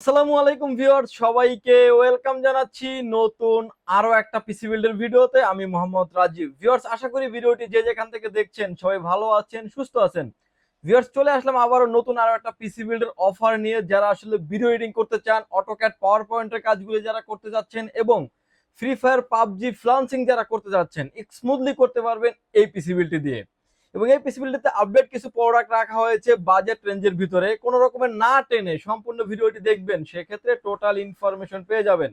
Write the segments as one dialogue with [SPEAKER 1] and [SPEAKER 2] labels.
[SPEAKER 1] আসসালামু আলাইকুম ভিউয়ার্স, সবাইকে ওয়েলকাম জানাচ্ছি নতুন আরও একটা পিসি বিল্ডের ভিডিওতে। আমি মোহাম্মদ রাজীব। ভিউয়ার্স, আশা করি ভিডিওটি যে যেখান থেকে দেখছেন সবাই ভালো আছেন, সুস্থ আছেন। ভিউয়ার্স, চলে আসলাম আবারও নতুন আরও একটা পিসি বিল্ডের অফার নিয়ে। যারা আসলে ভিডিও এডিটিং করতে চান অটোক্যাড পাওয়ার পয়েন্টের কাজগুলি যারা করতে যাচ্ছেন এবং ফ্রি ফায়ার পাবজি ফ্লান্সিং যারা করতে যাচ্ছেন স্মুথলি করতে পারবেন এই পিসি বিল্ডটি দিয়ে। এবং এই পিসিবিলিটিতে আপডেট কিছু প্রোডাক্ট রাখা হয়েছে বাজেট রেঞ্জের ভিতরে। কোন রকমের না টেনে সম্পূর্ণ ভিডিওটি দেখবেন, সেক্ষেত্রে টোটাল ইনফরমেশন পেয়ে যাবেন।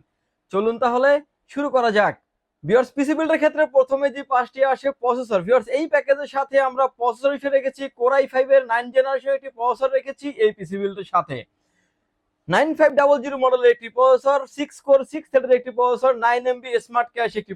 [SPEAKER 1] চলুন তাহলে শুরু করা যাক। ভিওর্স পিসিবিলিটির ক্ষেত্রে প্রথমে যে পাঁচটি আসে প্রসেসর ভিওর্স এই প্যাকেজের সাথে আমরা প্রসেসর হিসেবে রেখেছি কোরাই ফাইভের নাইন জেনারেশন একটি প্রসেসর রেখেছি এই পিসিবিলিটির সাথে। নাইন ফাইভ ডাবল জিরো মডেলের একটি সিক্স কোর সিক্স থ্রেডের একটি নাইন এমবি স্মার্ট ক্যাশ একটি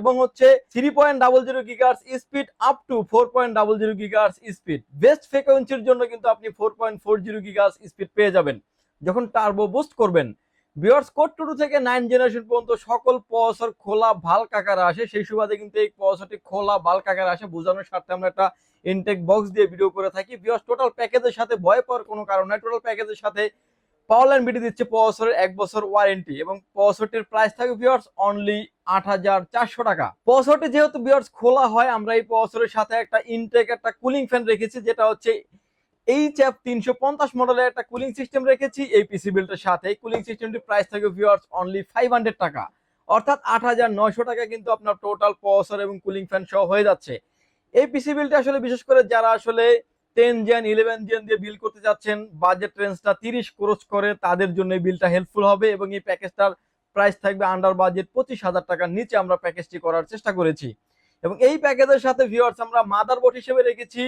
[SPEAKER 1] এবং হচ্ছে three point double zero gigahertz speed up to four point double zero gigahertz speed best ফ্রিকোয়েন্সির জন্য কিন্তু আপনি four point four zero gigahertz speed পেয়ে যাবেন। যখন টার্বো বুস্ট করবেন বিয়ার্স টু থেকে নাইন জেনারেশন পর্যন্ত সকল প্রসেসর খোলা ভালো কাকারে আসে। সেই সুবাদে কিন্তু এই প্রসেসরটি খোলা বাল কাকারে আসে। বোঝানোর স্বার্থে আমরা একটা ইনটেক বক্স দিয়ে ভিডিও করে থাকি। বিয়ার্স টোটাল প্যাকেজের সাথে ভয় পাওয়ার কোনো কারণ নাই। টোটাল প্যাকেজের সাথে পাওয়ার বিটি দিচ্ছে প্রসেসরের এক বছর ওয়ারেন্টি এবং প্রসেসরটির প্রাইস থাকে ভিউয়ার্স অনলি আট হাজার চারশো টাকা। প্রসেসরটি যেহেতু ভিউয়ার্স খোলা হয়, আমরা এই প্রসেসরের সাথে একটা ইনটেক একটা কুলিং ফ্যান রেখেছি, যেটা হচ্ছে এইচ এফ তিনশো পঞ্চাশ মডেলের একটা কুলিং সিস্টেম রেখেছি, এই পিসি বিল্ডের সাথে। এই কুলিং সিস্টেমটির প্রাইস থাকে ভিউয়ার্স অনলি ফাইভ হান্ড্রেড টাকা। অর্থাৎ আট হাজার নয়শো টাকা কিন্তু আপনার টোটাল প্রসেসর এবং কুলিং ফ্যান সহ হয়ে যাচ্ছে। এই পিসি বিলটা আসলে বিশেষ করে যারা আসলে টেন জেন ইলেভেন জেন দিয়ে বিল করতে যাচ্ছেন বাজেট রেঞ্জটা তিরিশ খরচ করে, তাদের জন্য এই বিলটা হেল্পফুল হবে এবং এই প্যাকেজটার প্রাইস থাকবে আন্ডার বাজেট পঁচিশ হাজার টাকার নিচে আমরা প্যাকেজটি করার চেষ্টা করেছি। এবং এই প্যাকেজের সাথে ভিউয়ার্স আমরা মাদারবোর্ড হিসেবে রেখেছি।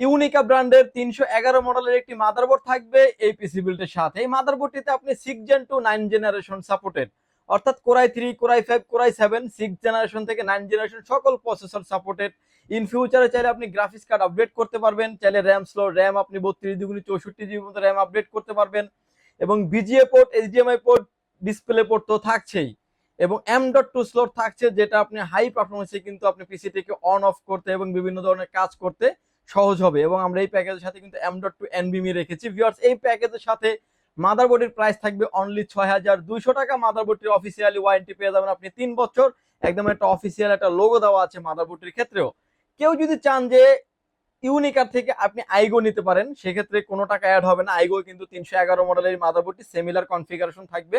[SPEAKER 1] ইউনিকা ব্র্যান্ডের তিনশো এগারো মডেলের একটি মাদারবোর্ড থাকবে এই পিসি বিল্ডের সাথে। এই মাদারবোর্ডটিতে আপনি six gen two nine generation supported অর্থাৎ core i three core i five core i seven six generation থেকে নাইন জেনারেশন সকল প্রসেসর সাপোর্টেড ইন ফিউচারে চাইলে আপনি গ্রাফিক্স কার্ড আপডেট করতে পারবেন, চাইলে র্যাম স্লো র্যাম আপনি বত্রিশ দুগুনি চৌষট্টি জিবি মতো র্যাম আপডেট করতে পারবেন এবং VGA port HDMI port display port তো থাকছেই এবং এম ডট টু স্লোট থাকছে যেটা আপনি হাই পারফরমেন্সে কিন্তু আপনি পিসিটিকে অন অফ করতে এবং বিভিন্ন ধরনের কাজ করতে সহজ হবে এবং আমরা এই প্যাকেজের সাথে কিন্তু এম ডট টু এনবিমি রেখেছি। ভিউয়ার্স এই প্যাকেজের সাথে মাদারবোর্ডের প্রাইস থাকবে অনলি ছয় হাজার দুইশো টাকা। মাদারবোর্ডটির অফিসিয়ালি ওয়ারেন্টি পেয়ে যাবেন আপনি তিন বছর। একদম একটা অফিসিয়াল একটা লোগো দেওয়া আছে মাদারবোর্ডটির ক্ষেত্রেও। কেউ যদি চান যে ইউনিকার থেকে আপনি আইগো নিতে পারেন, সেক্ষেত্রে কোনো টাকা অ্যাড হবে না। আইগো কিন্তু তিনশো এগারো মডেলের মাদারবোর্ডটি সেমিলার কনফিগারেশন থাকবে।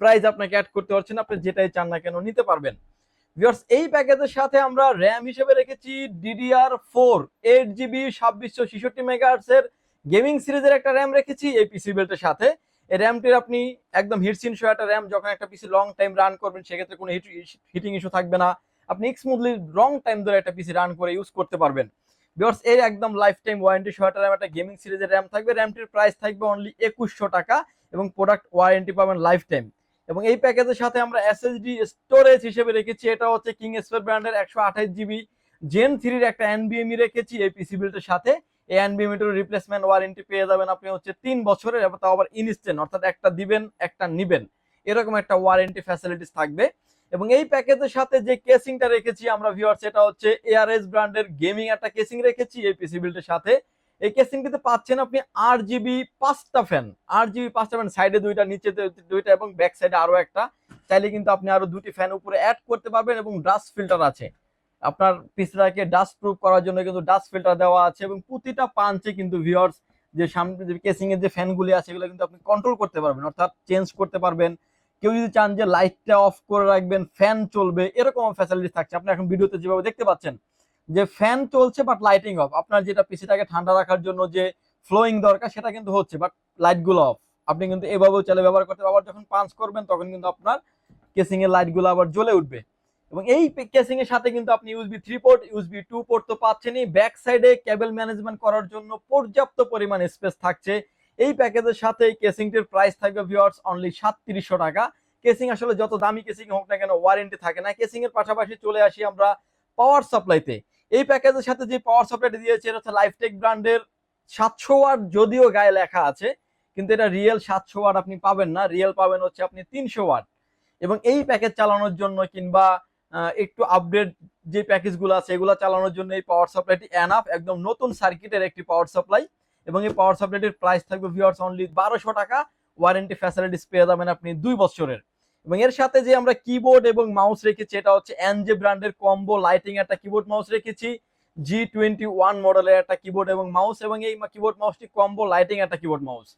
[SPEAKER 1] প্রাইস আপনাকে অ্যাড করতে পারছেন আপনি যেটাই চান না কেন নিতে পারবেন। ভিউয়ার্স এই প্যাকেজের সাথে আমরা র্যাম হিসেবে রেখেছি ডিডিআর ফোর এইট জিবি ছাব্বিশশো ছেষট্টি মেগাহার্সের গেমিং সিরিজের একটা র্যাম রেখেছি এই পিসি বেল্টের সাথে। এই র্যামটির আপনি একদম হিটসিন শো একটা র্যাম, যখন একটা পিসি লং টাইম রান করবেন, সেক্ষেত্রে কোনো হিট হিটিং ইস্যু থাকবে না। আপনি স্মুথলি লং টাইম ধরে একটা পিসি রান করে ইউজ করতে পারবেন। বিকজ এর একদম লাইফ টাইম ওয়ারেন্টি সহ একটা র্যাম, একটা গেমিং সিরিজের র্যাম থাকবে। র্যামটির প্রাইস থাকবে অনলি একুশশো টাকা এবং প্রোডাক্ট ওয়ারেন্টি পাবেন লাইফ টাইম এবং এই প্যাকেজের সাথে আমরা এসএসডি স্টোরেজ হিসেবে রেখেছি। এটা হচ্ছে কিং স্পের ব্র্যান্ডের একশো আঠাশ জিবি জেন থ্রির একটা এনবিএমই রেখেছি এই পিসি বিল্টের সাথে। এই এনবিএমিটার রিপ্লেসমেন্ট ওয়ারেন্টি পেয়ে যাবেন আপনি হচ্ছে তিন বছরের তাও আবার ইনস্ট্যান্ট অর্থাৎ একটা দিবেন, একটা নিবেন। এরকম একটা ওয়ারেন্টি ফ্যাসিলিটিস থাকবে। এবং এই প্যাকেজের সাথে যে কেসিংটা রেখেছি আমরা ভিউয়ার্স এটা হচ্ছে এআরএস ব্র্যান্ডের গেমিং একটা কেসিং রেখেছি এই পিসি সাথে। এই কেসিংটিতে পাচ্ছেন আপনি আট জিবি পাঁচটা ফ্যান আট জিবি পাঁচটা ফ্যান সাইডে দুইটা, নিচে দুইটা এবং ব্যাক সাইডে আরও একটা। চাইলে কিন্তু আপনি আরও দুটি ফ্যান উপরে অ্যাড করতে পারবেন এবং ডাস্ট ফিল্টার আছে। আপনার পিসটাকে ডাস্ট প্রুফ করার জন্য কিন্তু ডাস্ট ফিল্টার দেওয়া আছে এবং প্রতিটা পাঞ্চে কিন্তু ভিউয়ার্স যে সামনে যে কেসিং এর যে ফ্যানগুলি আছে এগুলো কিন্তু আপনি কন্ট্রোল করতে পারবেন, অর্থাৎ চেঞ্জ করতে পারবেন। কেউ যদি চান যে লাইটটা অফ করে রাখবেন ফ্যান চলবে, এরকম ফ্যাসিলিটি থাকছে। আপনি এখন ভিডিওতে যেভাবে দেখতে পাচ্ছেন, যে ফ্যান চলছে বাট লাইটিং অফ আপনার যেটা পিসিটাকে ঠান্ডা রাখার জন্য যে ফ্লোয়িং দরকার সেটা কিন্তু হচ্ছে বাট লাইটগুলো অফ আপনি কিন্তু এভাবেও চাইলে ব্যবহার করতে আবার যখন পাঞ্চ করবেন, তখন কিন্তু আপনার কেসিং এর লাইটগুলো আবার জ্বলে উঠবে। এবং এই কেসিং এর সাথে কিন্তু আপনি USB three port USB two port তো পাচ্ছেনই। ব্যাক সাইডে কেবল ম্যানেজমেন্ট করার জন্য পর্যাপ্ত পরিমাণ স্পেস থাকছে। এই প্যাকেজের সাথে এই কেসিংটির প্রাইস থাকবে ভিউয়ার্স অনলি সাতত্রিশশো টাকা। কেসিং আসলে যত দামি কেসিং হোক না কেন ওয়ারেন্টি থাকে না। কেসিং এর পাশাপাশি চলে আসি আমরা পাওয়ার সাপ্লাইতে এই প্যাকেজের সাথে যে পাওয়ার সাপ্লাইটি দিয়েছে, এটা হচ্ছে লাইফটেক ব্র্যান্ডের সাতশো ওয়াট যদিও গায়ে লেখা আছে, কিন্তু এটা রিয়েল সাতশো ওয়াট আপনি পাবেন না। রিয়েল পাবেন হচ্ছে আপনি তিনশো ওয়াট এবং এই প্যাকেজ চালানোর জন্য কিংবা একটু আপডেট যে প্যাকেজগুলো আছে, এগুলো চালানোর জন্য এই পাওয়ার সাপ্লাইটি এনাফ একদম নতুন সার্কিটের একটি পাওয়ার সাপ্লাই এবং এই পাওয়ার সাপ্লাইটির প্রাইস থাকবে ভিউয়ার্স অনলি বারোশো টাকা। ওয়ারেন্টি ফ্যাসিলিটিস পেয়ে যাবেন আপনি দুই বছরের। এবং এর সাথে যে আমরা কিবোর্ড এবং মাউস রেখেছি, এটা হচ্ছে এনজে ব্র্যান্ডের কম্বো লাইটিং একটা কিবোর্ড মাউস রেখেছি। জি টোয়েন্টি ওয়ান মডেলের একটা কিবোর্ড এবং মাউস এবং এই কিবোর্ড মাউসটি কম্বো লাইটিং একটা কিবোর্ড মাউস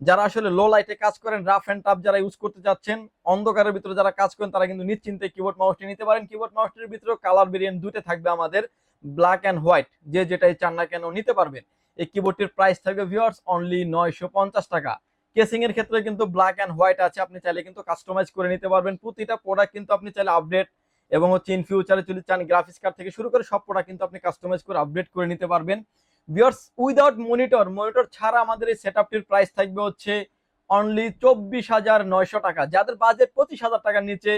[SPEAKER 1] যারা আসলে লো লাইটে কাজ করেন রাফ অ্যান্ড টাফ যারা ইউজ করতে চাচ্ছেন, অন্ধকারের ভিতরে যারা কাজ করেন, তারা কিন্তু নিশ্চিন্তে কিবোর্ড মাউসটি নিতে পারেন। কিবোর্ড মাউসটির ভিতরে কালার ভেরিয়েন্ট দুটো থাকবে আমাদের ব্ল্যাক অ্যান্ড হোয়াইট যে যেটাই চান না কেন নিতে পারবেন। এই কিবোর্ডটির প্রাইস থাকবে ভিউয়ার্স অনলি নয়শো পঞ্চাশ টাকা। কেসিং এর ক্ষেত্রে কিন্তু ব্ল্যাক অ্যান্ড হোয়াইট আছে, আপনি চাইলে কিন্তু কাস্টমাইজ করে নিতে পারবেন। প্রতিটা প্রোডাক্ট কিন্তু আপনি চাইলে আপডেট এবং হচ্ছে ইন ফিউচারে যদি চান গ্রাফিক্স কার্ড থেকে শুরু করে সব প্রোডাক্ট কিন্তু আপনি কাস্টমাইজ করে আপডেট করে নিতে পারবেন। ভিউয়ার্স উইদাউট মনিটর মনিটর ছাড়া আমাদের এই সেট প্রাইস থাকবে হচ্ছে অনলি চব্বিশ হাজার নয়শো টাকা। যাদের বাজেট পঁচিশ হাজার টাকার নিচে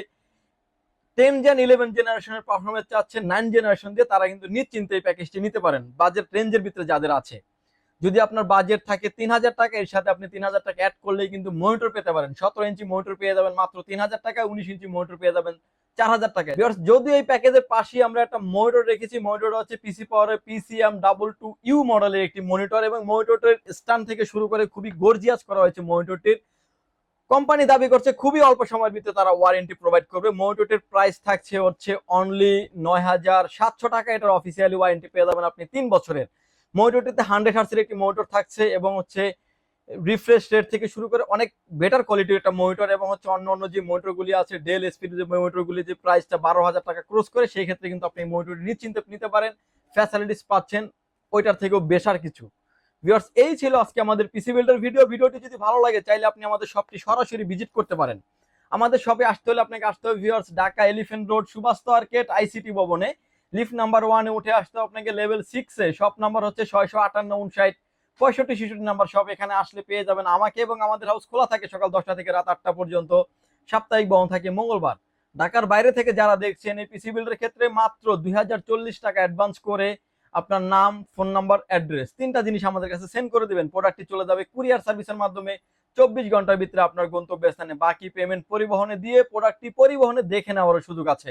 [SPEAKER 1] টেন জেন ইলেভেন জেনারেশনের পারফরমেন্স চাচ্ছে নাইন জেনারেশন দিয়ে তারা কিন্তু নিশ্চিন্তে এই প্যাকেজটি নিতে পারেন। বাজেট রেঞ্জের ভিতরে যাদের আছে। যদি আপনার বাজেট থাকে তিন হাজার টাকা, এর সাথে আপনি তিন হাজার টাকা অ্যাড করলেই কিন্তু মনিটর পেতে পারেন। সতেরো ইঞ্চি মনিটর পেয়ে যাবেন মাত্র তিন হাজার টাকা, উনিশ ইঞ্চি মনিটর পেয়ে যাবেন চার হাজার টাকা যদিও এই প্যাকেজের পাশেই আমরা একটা মনিটর রেখেছি মনিটর হচ্ছে পিসি পাওয়ারের পিসিএম ডাবল টু ইউ মডেলের একটি মনিটর এবং মনিটরের স্ট্যান্ড থেকে শুরু করে খুবই গর্জিয়াস করা হয়েছে মনিটরটির কোম্পানি দাবি করছে খুবই অল্প সময়ের ভিতরে তারা ওয়ারেন্টি প্রোভাইড করবে। মনিটরটির প্রাইস থাকছে হচ্ছে অনলি নয় হাজার সাতশো টাকা। এটার অফিসিয়ালি ওয়ারেন্টি পেয়ে যাবেন আপনি তিন বছরের। মনিটরটিতে হান্ড্রেড হার্সের একটি মনিটর থাকছে এবং হচ্ছে রিফ্রেশ রেট থেকে শুরু করে অনেক বেটার কোয়ালিটির একটা মনিটর এবং হচ্ছে অন্য অন্য যে মনিটরগুলি আছে ডেল এসপির যে মনিটরগুলি যে প্রাইসটা বারো হাজার টাকা ক্রস করে, সেই ক্ষেত্রে কিন্তু আপনি মনিটরটি নিশ্চিন্তে নিতে পারেন। ফ্যাসিলিটিস পাচ্ছেন, ওইটার থেকেও বেশার কিছু। ভিউয়ার্স এই ছিল আজকে আমাদের পিসি বিল্ডার ভিডিও ভিডিওটি যদি ভালো লাগে, চাইলে আপনি আমাদের শপটি সরাসরি ভিজিট করতে পারেন। আমাদের শপে আসতে হলে আপনাকে আসতে হবে viewers Dhaka elephant road Subastu market ICT ভবনে। লিফট নাম্বার ওয়ানে উঠে আসতে আপনাকে লেভেল সিক্সে শপ নাম্বার হচ্ছে ছয়শো আটান্ন, উনষাট। পঁয়ষট্টি, ছেষট্টি নাম্বার সব এখানে আসলে পেয়ে যাবেন আমাকে এবং আমাদের হাউস খোলা থাকে সকাল দশটা থেকে রাত আটটা পর্যন্ত। সাপ্তাহিক বন্ধ থাকে মঙ্গলবার। ঢাকার বাইরে থেকে যারা দেখছেন এই পিসি ক্ষেত্রে মাত্র দুই হাজার চল্লিশ টাকা অ্যাডভান্স করে আপনার নাম ফোন নাম্বার অ্যাড্রেস তিনটা জিনিস আমাদের কাছে সেন্ড করে দেবেন। প্রোডাক্টটি চলে যাবে কুরিয়ার সার্ভিসের মাধ্যমে। চব্বিশ ঘণ্টার ভিতরে আপনার গন্তব্য স্থানে বাকি পেমেন্ট পরিবহনে দিয়ে প্রোডাক্টটি পরিবহনে দেখে নেওয়ার সুযোগ আছে।